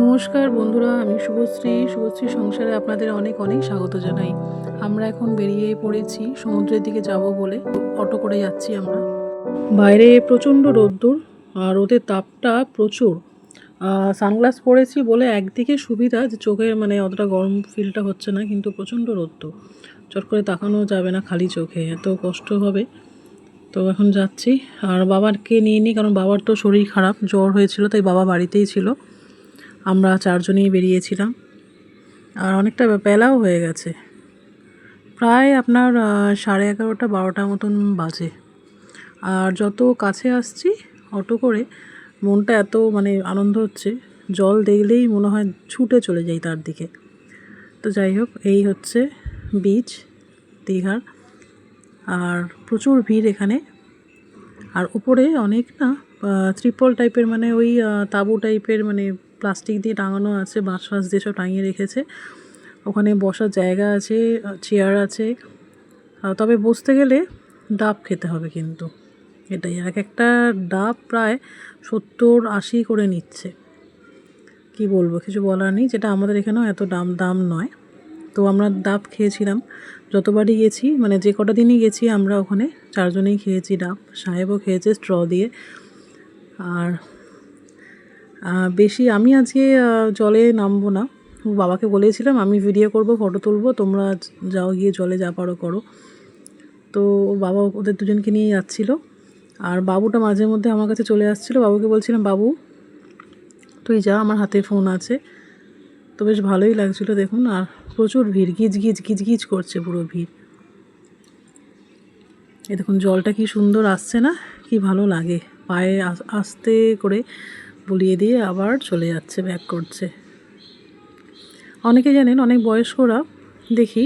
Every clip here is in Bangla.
নমস্কার বন্ধুরা, আমি শুভশ্রী। শুভশ্রী সংসারে আপনাদের অনেক অনেক স্বাগত জানাই। আমরা এখন বেরিয়ে পড়েছি, সমুদ্রের দিকে যাব বলে। অটো করে যাচ্ছি আমরা। বাইরে প্রচণ্ড রোদ্দুর আর রোদের তাপটা প্রচুর। সানগ্লাস পরেছি বলে একদিকে সুবিধা যে চোখের মানে অতটা গরম ফিলটা হচ্ছে না, কিন্তু প্রচণ্ড রোদ্দুর। চট করে তাকানো যাবে না খালি চোখে, এত কষ্ট হবে। তো এখন যাচ্ছি। আর বাবাকে নিয়ে নিই কারণ বাবার তো শরীর খারাপ, জ্বর হয়েছিল, তাই বাবা বাড়িতেই ছিল। আমরা চারজনেই বেরিয়েছিলাম। আর অনেকটা বেলাও হয়ে গেছে। প্রায় আপনার সাড়ে এগারোটা বারোটা মতন বাজে। আর যত কাছে আসছি অটো করে, মনটা এত মানে আনন্দ হচ্ছে, জল দেখলেই মনে হয় ছুটে চলে যাই তার দিকে। তো যাই হোক, এই হচ্ছে বিচ দীঘার। আর প্রচুর ভিড় এখানে। আর উপরে অনেক না ত্রিপল টাইপের মানে ওই তাঁবু টাইপের মানে প্লাস্টিক দিয়ে টাঙানো আছে বাঁশ ফাঁস দিয়ে সব টাঙিয়ে রেখেছে। ওখানে বসার জায়গা আছে, চেয়ার আছে। তবে বসতে গেলে ডাব খেতে হবে কিন্তু। এটাই। এক একটা ডাব প্রায় সত্তর আশি করে নিচ্ছে। কি বলব, কিছু বলার নেই। যেটা আমাদের এখানেও এত দাম দাম নয়। তো আমরা ডাব খেয়েছিলাম। যতবারই গেছি মানে যে কটা দিনই গেছি আমরা ওখানে, চারজনেই খেয়েছি ডাব। সাহেবও খেয়েছে স্ট্র দিয়ে। আর বেশি আমি আজকে জলে নামবো না। বাবাকে বলেছিলাম, আমি ভিডিও করব ফটো তুলবো, তোমরা যাও গিয়ে জলে যা পারো করো। তো বাবা ওদের দুজনকে নিয়ে যাচ্ছিল। আর বাবুটা মাঝে মধ্যে আমার কাছে চলে আসছিল। বাবুকে বলছিলাম, বাবু, তুই যা, আমার হাতে ফোন আছে। তো বেশ ভালোই লাগছিল, দেখুন। আর প্রচুর ভিড়, গিজ গিজ গিজ গিজ করছে পুরো ভিড়। এ দেখুন, জলটা কি সুন্দর আসছে না? কি ভালো লাগে। পায়ে আস- আস্তে করে বুলিয়ে দিয়ে আবার চলে যাচ্ছে ব্যাক করছে। অনেকে জানেন, অনেক বয়স্করা দেখি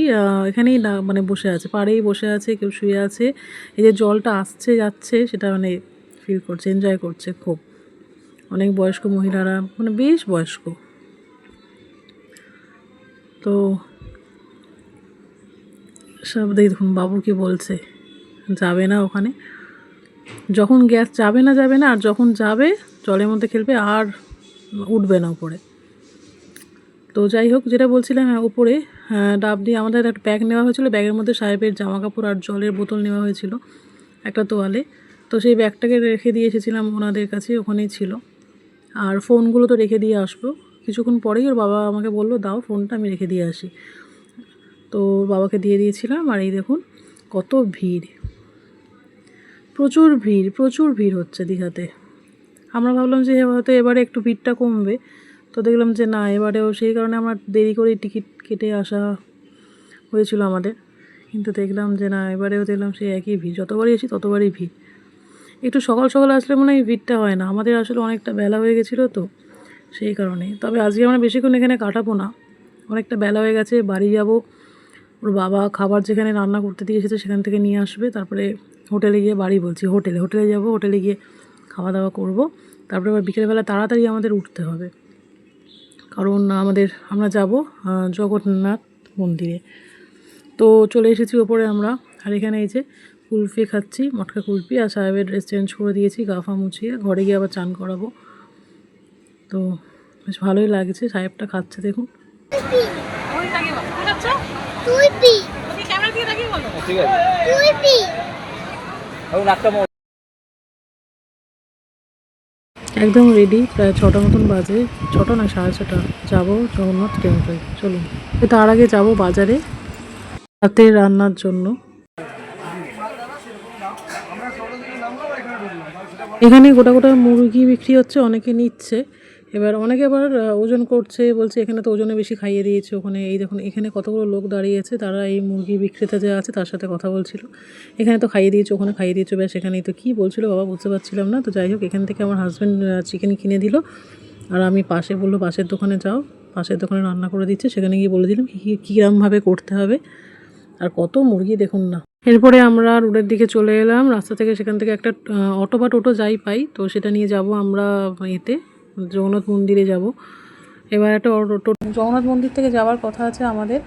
এখানেই না মানে বসে আছে, পাড়েই বসে আছে, কেউ শুয়ে আছে, এই যে জলটা আসছে, যাচ্ছে, সেটা মানে ফিল করছে এনজয় করছে খুব। অনেক বয়স্ক মহিলারা মানে বেশ বয়স্ক। তো সব দেখুন বাবু কি বলছে, যাবে না ওখানে? যখন গ্যাস যাবে না যাবে না আর যখন যাবে জলের মধ্যে খেলবে আর উঠবে না উপরে। তো যাই হোক যেটা বলছিলাম হ্যাঁ, উপরে হ্যাঁ, ডাব দিয়ে আমাদের একটা ব্যাগ নেওয়া হয়েছিল। ব্যাগের মধ্যে সাহেবের জামা কাপড় আর জলের বোতল নেওয়া হয়েছিল একটা তোয়ালে। তো সেই ব্যাগটাকে রেখে দিয়ে এসেছিলাম ওনাদের কাছে ওখানেই ছিল। আর ফোনগুলো তো রেখে দিয়ে আসব। কিছুক্ষণ পরেই ওর বাবা আমাকে বলল দাও ফোনটা আমি রেখে দিয়ে আসি। তো বাবাকে দিয়ে দিয়েছিলাম আর এই দেখুন কত ভিড়। প্রচুর ভিড় প্রচুর ভিড় হচ্ছে দীঘাতে। আমরা ভাবলাম যে হয়তো এবারে একটু ভিড়টা কমবে। তো দেখলাম যে না, এবারেও সেই কারণে আমরা দেরি করেই টিকিট কেটে আসা হয়েছিল আমাদের। কিন্তু দেখলাম যে না, এবারেও দেখলাম সেই একই ভিড়, যতবারই এসি ততবারই ভিড়। একটু সকাল সকাল আসলে মনে হয় ভিড়টা হয় না। আমাদের আসলে অনেকটা বেলা হয়ে গেছিল তো, সেই কারণে। তবে আজকে আমরা বেশিক্ষণ এখানে কাটাবো না। অনেকটা বেলা হয়ে গেছে, বাড়ি যাব। ওর বাবা খাবার যেখানে রান্না করতে দিয়ে এসেছে সেখান থেকে নিয়ে আসবে। তারপরে হোটেলে গিয়ে বাড়ি বলছি হোটেলে হোটেলে যাব হোটেলে গিয়ে খাওয়া দাওয়া করব। তারপরে আবার বিকেলবেলা তাড়াতাড়ি আমাদের উঠতে হবে। কারণ আমাদের আমরা যাব জগন্নাথ মন্দিরে। তো চলে এসেছি ওপরে আমরা। আর এখানে এই যে কুলফি খাচ্ছি মটকা কুলফি আর সাহেবের ড্রেস চেঞ্জ করে দিয়েছি গাফা মুছিয়ে ঘরে গিয়ে আবার চান করাবো। তো বেশ ভালোই লাগছে সাহেবটা খাচ্ছে দেখুন। তুই পি। ঠিক আছে তুই পি। এখন একটা মো- একদম রেডি প্রায় ছটা মতন বাজে। ছটা না, সাড়ে ছটা। যাব জগন্নাথ টেম্পল চলুন। তার আগে যাব বাজারে, রাতে রান্নার জন্য। এখানে গোটা গোটা মুরগি বিক্রি হচ্ছে, অনেকে নিচ্ছে। এবার অনেকে আবার ওজন করছে, বলছে এখানে তো ওজনে বেশি খাইয়ে দিয়েছে, ওখানে এই দেখুন, এখানে কতগুলো লোক দাঁড়িয়েছে তারা এই মুরগি বিক্রেতা যে আছে তার সাথে কথা বলছিল। এখানে তো খাইয়ে দিয়েছে, ওখানে খাইয়ে দিয়েছে, ব্যাস এখানেই তো কী বলছিল বাবা বুঝতে পারছিলাম না। তো যাই হোক, এখান থেকে আমার হাজব্যান্ড চিকেন কিনে দিল। আর আমি পাশে বলল, পাশের দোকানে যাও। পাশের দোকানে রান্না করে দিচ্ছে, সেখানে গিয়ে বলে দিলাম কী কীরমভাবে করতে হবে। আর কত মুরগি দেখুন না। এরপরে আমরা রোডের দিকে চলে এলাম। রাস্তা থেকে সেখান থেকে একটা অটো বা টোটো যাই পাই, তো সেটা নিয়ে যাব আমরা এতে। জগন্নাথ মন্দিরে যাব। এবার একটা জগন্নাথ মন্দির থেকে যাওয়ার কথা আছে আমাদের।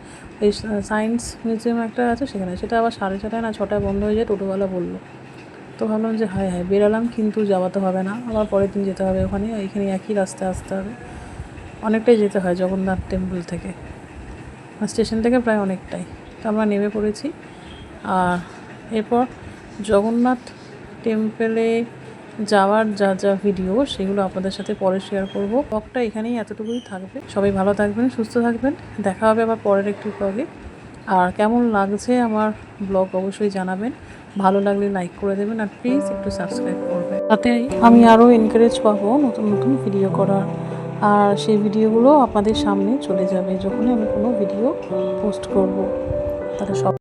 এই সায়েন্স মিউজিয়াম একটা আছে সেখানে। সেটা আবার সাড়ে ছটায় না ছটায় বন্ধ হয়ে যায়, টোটোওয়ালা বলল। তো ভাবলাম যে হায় হায়, বেরালাম কিন্তু যাওয়া তো হবে না। আবার পরের দিন যেতে হবে ওখানে, এখানে একই রাস্তায় আসতে হবে। অনেকটাই যেতে হয় জগন্নাথ টেম্পল থেকে। স্টেশন থেকে প্রায় অনেকটাই। তো আমরা নেমে পড়েছি। আর এরপর জগন্নাথ টেম্পলে যাওয়ার যা যা ভিডিও সেগুলো আপনাদের সাথে পরে শেয়ার করব। ব্লগটা এখানেই এতটুকুই থাকবে। সবাই ভালো থাকবেন, সুস্থ থাকবেন। দেখা হবে আবার পরের একটি ব্লগে আর কেমন লাগছে আমার ব্লগ অবশ্যই জানাবেন। ভালো লাগলে লাইক করে দেবেন আর প্লিজ একটু সাবস্ক্রাইব করবেন। তাতে আমি আরও এনকারেজ পাবো নতুন নতুন ভিডিও করার। আর সেই ভিডিওগুলো আপনাদের সামনে চলে যাবে যখনই আমি কোনো ভিডিও পোস্ট করব। তাহলে সব